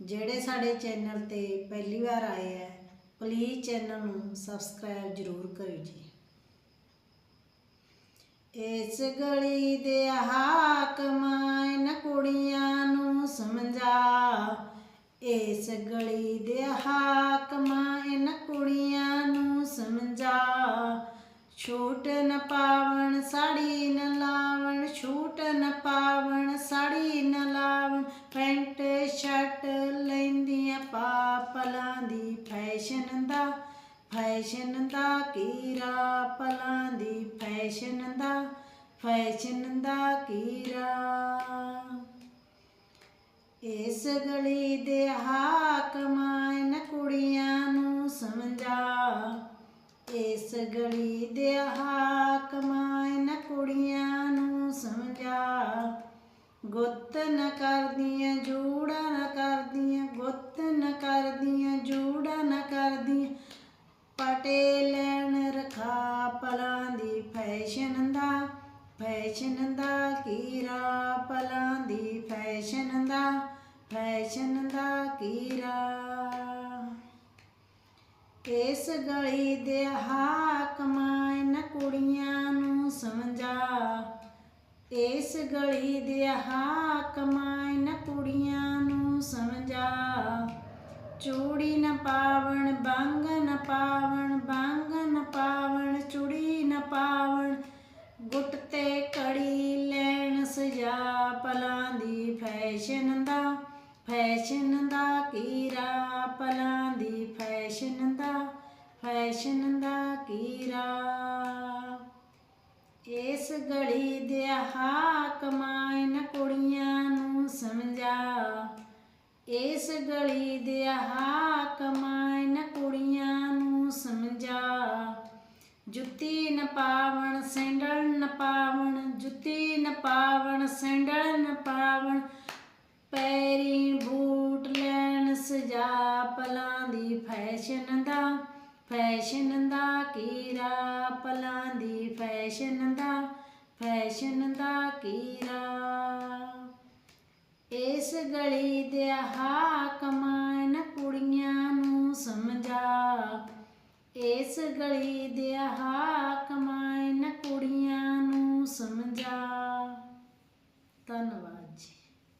ਜਿਹੜੇ ਸਾਡੇ ਚੈਨਲ ਤੇ ਪਹਿਲੀ ਵਾਰ ਆਏ ਹੈ ਪਲੀਜ਼ ਚੈਨਲ ਨੂੰ ਸਬਸਕ੍ਰਾਈਬ ਜ਼ਰੂਰ ਕਰਿਓ ਜੀ। ਇਸ ਗਲੀ ਦੇ ਹਾਕਮਾਂ ਇਹਨਾਂ ਕੁੜੀਆਂ ਨੂੰ ਸਮਝਾ। ਇਸ ਗਲੀ ਦੇ ਹਾਕਮਾਂ ਇਹਨਾਂ ਕੁੜੀਆਂ ਨੂੰ ਸਮਝਾ। ਛੂਟ ਨ ਪਾਵਣ ਸਾੜੀ ਨ ਪਾ ਪਾਪਲਾਂ ਦੀ ਫੈਸ਼ਨ ਦਾ ਫੈਸ਼ਨ ਦਾ ਕੀਰਾ ਪਲਾਂ ਦੀ ਫੈਸ਼ਨ ਦਾ ਫੈਸ਼ਨ ਦਾ ਕੀਰਾ। ਇਸ ਗਲੀ ਦੇ ਹਾਕਮਾਂ ਇਹਨਾਂ ਕੁੜੀਆਂ ਨੂੰ ਸਮਝਾ। ਇਸ ਗਲੀ ਦੇ ਹਾਕਮਾਂ ਇਹਨਾਂ ਕੁੜੀਆਂ ਨੂੰ ਸਮਝਾ। ਗੁੱਤ ਨ ਕਰਦੀਆਂ ਕਰਦੀਆਂ ਗੁੱਤ ਕਰਦੀਆਂ, ਜੂੜਾ ਨ ਕਰਦੀਆਂ। ਪਟੇ ਲੈਣ ਰਖਾ ਪਲਾਂ ਦੀ ਫੈਸ਼ਨ ਦਾ ਫੈਸ਼ਨ ਦਾ ਕੀਰਾ ਪਲਾਂ ਦੀ ਫੈਸ਼ਨ ਦਾ ਫੈਸ਼ਨ ਦਾ ਕੀਰਾ। ਇਸ ਗਲੀ ਦੇ ਹਾਕਮਾਂ ਇਹਨਾਂ ਕੁੜੀਆਂ ਨੂੰ ਸਮਝਾ। ਇਸ ਗਲੀ ਦੇ ਹਾਕਮਾਂ ਇਹਨਾਂ ਕੁੜੀਆਂ ਨੂੰ ਸਮਝਾ। ਚੂੜੀ ਨ ਪਾਵਣ, ਬੰਗ ਨ ਪਾਵਣ, ਬੰਗ ਨ ਪਾਵਣ, ਚੂੜੀ ਨ ਪਾਵਣ। ਗੁੱਟ ਤੇ ਕੜੀ ਲੈਣ ਸਜਾ, ਪਲਾਂ ਦੀ ਫੈਸ਼ਨ ਦਾ ਫੈਸ਼ਨ ਦਾ ਕੀਰਾ। ਪਲਾਂ ਦੀ ਫੈਸ਼ਨ ਦਾ ਫੈਸ਼ਨ ਦਾ ਕੀਰਾ। ਇਸ ਗਲੀ ਦੇ ਹਾਕਮਾ ਇਸ ਗਲੀ ਦੇ ਹਾਕਮਾਂ ਇਹਨਾਂ ਕੁੜੀਆਂ ਨੂੰ ਸਮਝਾ। ਜੁੱਤੀ ਨ ਪਾਵਣ, ਸੈਂਡਲ ਨ ਪਾਵਣ, ਜੁੱਤੀ ਨ ਪਾਵਣ, ਸੈਂਡਲ ਨ ਪਾਵਣ। ਪੈਰੀ ਬੂਟ ਲੈਣ ਸਜਾ ਪਲਾਂ ਦੀ ਫੈਸ਼ਨ ਦਾ ਫੈਸ਼ਨ ਦਾ ਕੀਰਾ। ਪਲਾਂ ਦੀ ਫੈਸ਼ਨ ਦਾ ਫੈਸ਼ਨ ਦਾ ਕੀਰਾ। ਇਸ ਗਲੀ ਦੇ ਹਾਕਮਾਂ ਕੁੜੀਆਂ ਨੂੰ ਸਮਝਾ। ਇਸ ਗਲੀ ਦੇ ਹਾਕਮਾਂ